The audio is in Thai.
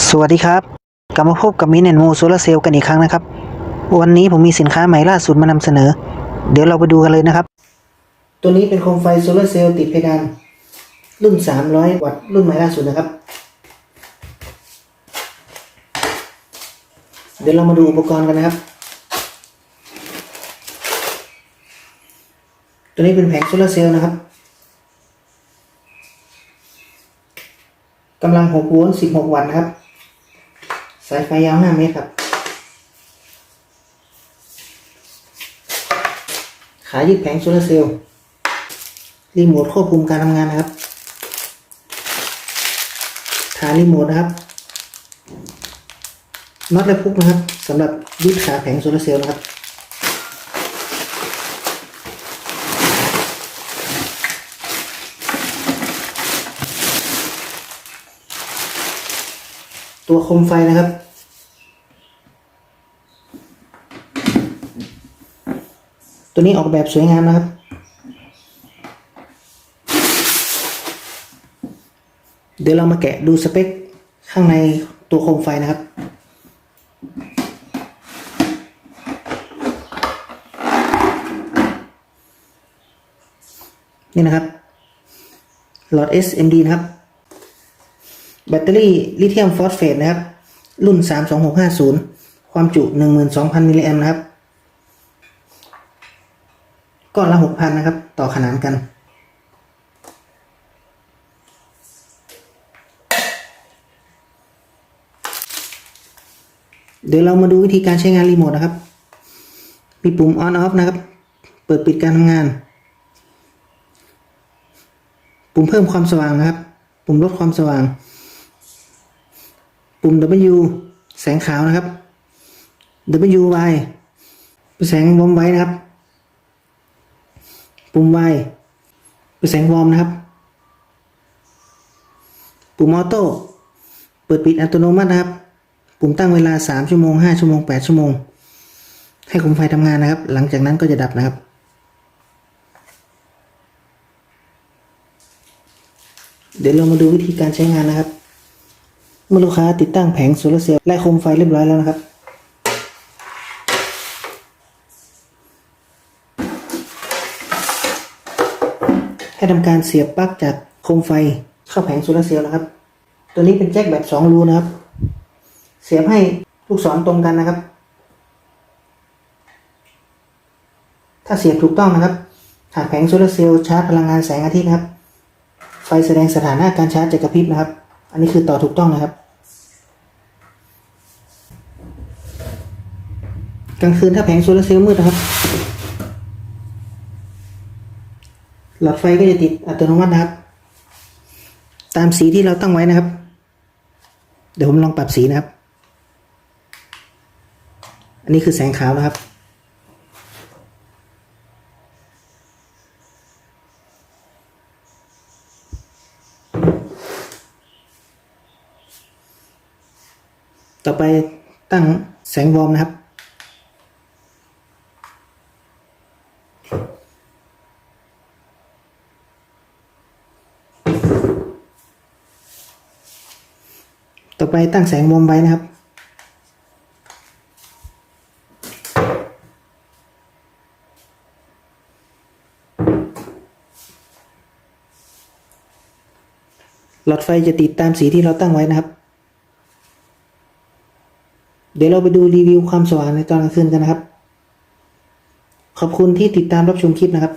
สวัสดีครับ กลับมาพบกับมินแอนมูโซลาเซลล์กันอีกครั้งนะครับ วันนี้ผมมีสินค้าใหม่ล่าสุดมานำเสนอ เดี๋ยวเราไปดูกันเลยนะครับ ตัวนี้เป็นโคมไฟโซลาเซลล์ติดเพดาน รุ่น 300 วัตต์รุ่นใหม่ล่าสุดนะครับ เดี๋ยวเรามาดูอุปกรณ์กันนะครับ ตัวนี้เป็นแผงโซลาเซลล์นะครับกำลัง6โวลต์16 วัตต์นะครับ สายไฟยาวห้าเมตรครับ ขายึดแผงโซลาเซลล์ รีโมทควบคุมการทำงานนะครับ ฐานรีโมทนะครับ น็อตและพุกนะครับสำหรับยึดขาแผงโซลาเซลล์นะครับ ตัวโคมไฟนะครับ ตัวนี้ออกแบบสวยงามนะครับ เดี๋ยวเรามาแกะดูสเปคข้างในตัวโคมไฟนะครับนี่นะครับหลอด SMD นะครับ แบตเตอรี่ลิเธียมฟอสเฟตนะครับ รุ่น 32650 ความจุ 12,000 มิลลิแอมป์นะครับ ก้อนละ 6,000 นะครับ ต่อขนานกันเดี๋ยวเรามาดูวิธีการใช้งานรีโมทนะครับ มีปุ่ม on off นะครับ เปิดปิดการทำงาน ปุ่มเพิ่มความสว่างนะครับ ปุ่มลดความสว่าง ปุ่ม W แสงขาวนะครับ W Y เป็นแสงวอร์มไว้นะครับ ปุ่ม Y เป็นแสงวอร์มนะครับ ปุ่มออโต้เปิดปิดอัตโนมัตินะครับ ปุ่มตั้งเวลา 3 ชั่วโมง 5 ชั่วโมง 8 ชั่วโมง ให้คุมไฟทำงานนะครับ หลังจากนั้นก็จะดับนะครับเดี๋ยวเรามาดูวิธีการใช้งานนะครับ เมื่อลูกค้าติดตั้งแผงโซลาร์เซลล์และโคมไฟเรียบร้อยแล้วนะครับ ให้ทำการเสียบปลั๊กจากโคมไฟเข้าแผงโซลาร์เซลล์นะครับ ตัวนี้เป็นแจ็คแบบ 2 รูนะครับ เสียบให้ลูกศรตรงกันนะครับ ถ้าเสียบถูกต้องนะครับหากแผงโซลาร์เซลล์ชาร์จพลังงานแสงอาทิตย์นะครับ ไฟแสดงสถานะการชาร์จจะกระพริบนะครับ อันนี้คือต่อถูกต้องนะครับ กลางคืนถ้าแผงโซลาร์เซลล์มืดนะครับ หลอดไฟก็จะติดอัตโนมัตินะครับ ตามสีที่เราตั้งไว้นะครับ เดี๋ยวผมลองปรับสีนะครับ อันนี้คือแสงขาวนะครับต่อไปตั้งแสงวอร์มนะครับ ต่อไปตั้งแสงวอร์มไว้นะครับ หลอดไฟจะติดตามสีที่เราตั้งไว้นะครับ เดี๋ยวเราไปดูรีวิวความสว่างในตอนกลางคืนกันนะครับ ขอบคุณที่ติดตามรับชมคลิปนะครับ